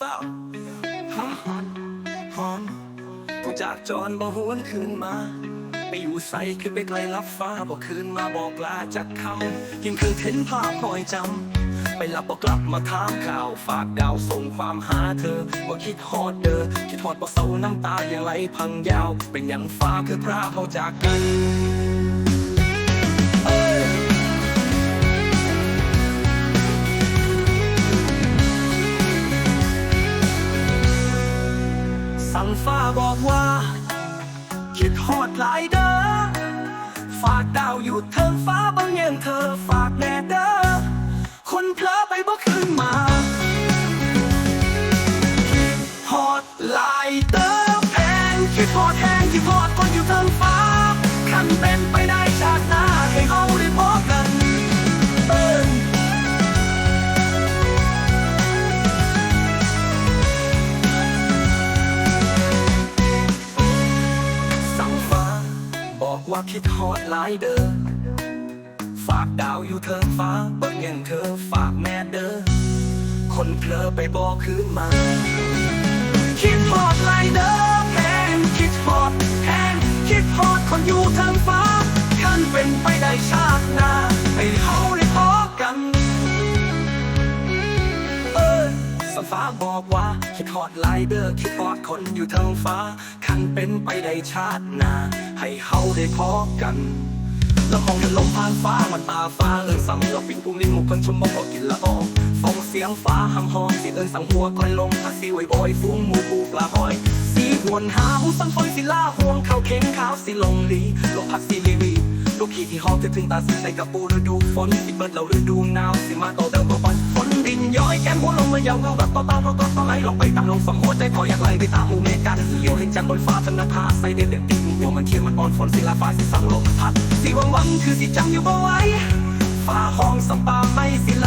ฝ้าหอมหอมผู้จากจรบ่หวนคืนมาไปอยู่ใสคือไปไกลรับฟ้าบ่คืนมาบอกลาจากคำยิ่งคือเห็นภาพคอยจำ ไปหลับบอกกลับมาถามข่าว ฝากดาวส่งความหาเธอว่าคิดฮอดเด้อคิดฮอดบ่เศร้าน้ำตาอยังไหลพังยาว เป็นอย่างฟ้าคือพระเขาจากกัน สั่งฟ้าบอกว่า คิดฮอดหลายเด้อ ฝากดาวอยู่เทิงฟ้าบางเง่งเธอฝากแน่เด้อ คนเพลอไปบ่คืนมาฮอดหลายเด้อ คิดฮอดหลายเด้อฝากดาวอยู่เธอฟ้าเบิ่งอย่างเธอฝากแม่เด้อคนเพลอไปบอกคืนมา คิดฮอดหลายเด้อ ฟ้าบอกว่าคิดฮอดไลเดอร์คิดฮอดคนอยู่ทางฟ้า คันเป็นไปได้ชาติหน้าให้เฮาได้พบกันแล้วมองเห็นลมผ่านฟ้ามันตาฟ้าเอินสั่งเราปิ่นปุ่มลิ้นหมูคนชมมองบอกกินละอองฟังเสียงฟ้าหำหอมสิเอินสังหัวก้อยลงพักสีไว้บอยฟุ้งหมูปูปลาหอยสีหวนหาหูสังฟอยสิล่าห่วงเขาเข็งขาวสิลงลีลงพักสีลีวีลูกขี่ที่หองจะถึงตาสิใส่กับปูฤดูฝนสิเบิดเราฤดูหนาวสิมาโตเติมตัวปอนฝน ดินย้อยแก้มหัวลงมายาวเงาแบบต่อตาต่อตาต่อไหลลงไปตามลงสมหัวใจพออยากไหลไปตามหมู่เมฆาเหี่ยวเห็นจันทร์บนฟ้าธนาคาใส่เด็ดเด็ดติ่งหัวมันเขียนมันอ่อนฝนสิลาฟ้าสิสั่งลมพัดสิวังวังคือสิจังอยู่บ่ไหวฟ้าห้องสำปาไม่สิไหล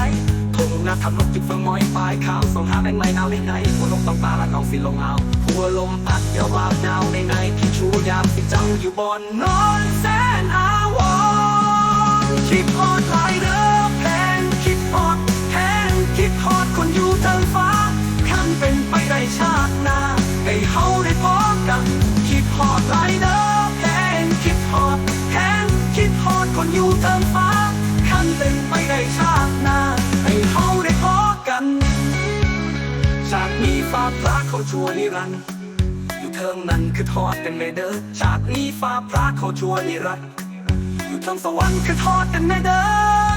ทงนาทำนกจุดเฟืองมอยปลายขาวส่งหาแรงไหลหนาวในในหัวลงต้องตาละน้องสิลงเอาหัวลมพัดเดี๋ยวว่าหนาวในในพี่ชูยามสิจังอยู่บนนอนแสนอาวรคิดฮอดหลเด้อ อยู่เทิงฟ้าขันเป็นไปได้ชาติหน้าให้เขาได้พบกันชาตินี้ฟ้าพระเขาชั่วนิรันดร์อยู่เทิงนั้นคือทอดกันไม่เด้อชาตินี้ฟ้าพระเขาชั่วนิรันดร์อยู่เทิงสวรรค์คือทอดกันไม่เด้อ